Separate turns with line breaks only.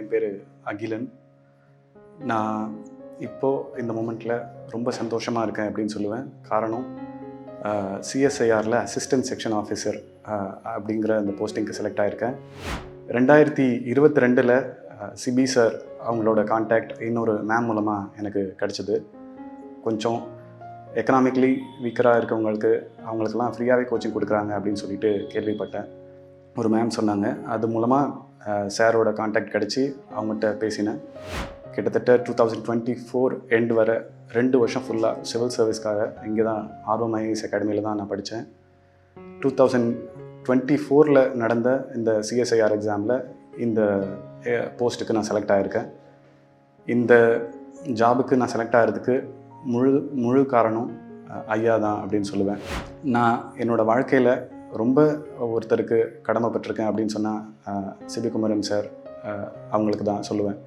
என் பேர் அகிலன். நான் இப்போது இந்த மூமெண்ட்டில் ரொம்ப சந்தோஷமாக இருக்கேன் அப்படின்னு சொல்லுவேன். காரணம் சிஎஸ்ஐஆரில் அசிஸ்டன்ட் செக்ஷன் ஆஃபீஸர் அப்படிங்கிற அந்த போஸ்டிங்க்கு செலக்ட் ஆகியிருக்கேன் ரெண்டாயிரத்தி இருபத்தி ரெண்டில் சிபி சார் அவங்களோட கான்டாக்ட் இன்னொரு மேம் மூலமாக எனக்கு கிடச்சிது. கொஞ்சம் எக்கனாமிக்லி வீக்கராக இருக்கவங்களுக்கு அவங்களுக்கெல்லாம் ஃப்ரீயாகவே கோச்சிங் கொடுக்குறாங்க அப்படின்னு சொல்லிட்டு கேள்விப்பட்டேன். ஒரு மேம் சொன்னாங்க. அது மூலமாக சாரோட கான்டாக்ட் கிடச்சி அவங்ககிட்ட பேசினேன். கிட்டத்தட்ட two thousand twenty four end வர ரெண்டு வருஷம் ஃபுல்லாக சிவில் சர்வீஸ்க்காக இங்கே தான் ஆர்வம் ஐஎஸ் அகாடமியில் தான் நான் படித்தேன் டூ தௌசண்ட் டுவெண்ட்டி ஃபோரில் நடந்த இந்த சிஎஸ்ஐஆர் எக்ஸாமில் இந்த போஸ்ட்டுக்கு நான் செலக்ட் ஆகியிருக்கேன் இந்த ஜாபுக்கு நான் செலக்ட் ஆகிறதுக்கு முழு முழு காரணம் ஐயா தான் அப்படின்னு சொல்லுவேன். நான் என்னோடய வாழ்க்கையில் ரொம்ப ஒருத்தருக்கு கடமைப்பட்டிருக்கேன் அப்படின்னு சொன்னால் சிபிகுமரன் சார் அவங்களுக்கு தான் சொல்லுவேன்.